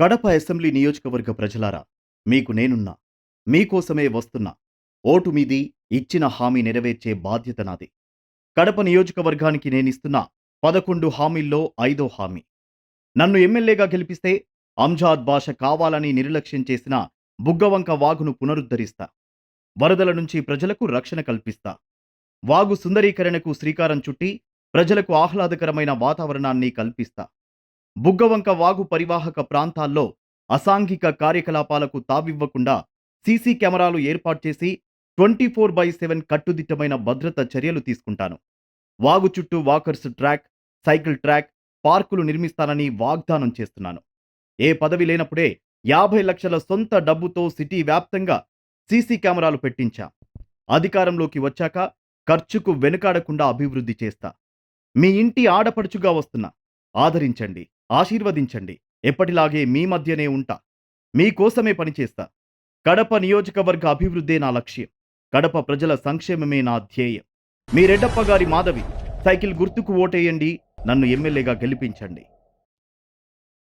Kadapa assembly నియోజకవర్గ ప్రజలారా మీకు నేనున్నా. మీకోసమే వస్తున్నా. ఓటు మీది ఇచ్చిన హామీ నెరవేర్చే బాధ్యత నాది. కడప నియోజకవర్గానికి నేనిస్తున్న పదకొండు హామీల్లో ఐదో హామీ. నన్ను ఎమ్మెల్యేగా గెలిపిస్తే అంజాద్ భాష కావాలని నిర్లక్ష్యం చేసిన బుగ్గవంక వాగును పునరుద్ధరిస్తా. వరదల నుంచి ప్రజలకు రక్షణ కల్పిస్తా. వాగు సుందరీకరణకు శ్రీకారం చుట్టి ప్రజలకు ఆహ్లాదకరమైన వాతావరణాన్ని కల్పిస్తా. బుగ్గవంక వాగు పరివాహక ప్రాంతాల్లో అసాంఘిక కార్యకలాపాలకు తావివ్వకుండా సీసీ కెమెరాలు ఏర్పాటు చేసి ట్వంటీ ఫోర్ బై సెవెన్ కట్టుదిట్టమైన భద్రత చర్యలు తీసుకుంటాను. వాగు చుట్టూ వాకర్స్ ట్రాక్ సైకిల్ ట్రాక్ పార్కులు నిర్మిస్తానని వాగ్దానం చేస్తున్నాను. ఏ పదవి లేనప్పుడే యాభై లక్షల సొంత డబ్బుతో సిటీ వ్యాప్తంగా సీసీ కెమెరాలు పెట్టించా. అధికారంలోకి వచ్చాక ఖర్చుకు వెనుకాడకుండా అభివృద్ధి చేస్తా. మీ ఇంటి ఆడపడుచుగా వస్తున్నా. ఆదరించండి. ఆశీర్వదించండి. ఎప్పటిలాగే మీ మధ్యనే ఉంటా. మీకోసమే పనిచేస్తా కడప నియోజకవర్గ అభివృద్ధే నా లక్ష్యం. కడప ప్రజల సంక్షేమమే నా ధ్యేయం. మీ రెడ్డప్ప గారి మాధవి సైకిల్ గుర్తుకు ఓటేయండి. నన్ను ఎమ్మెల్యేగా గెలిపించండి.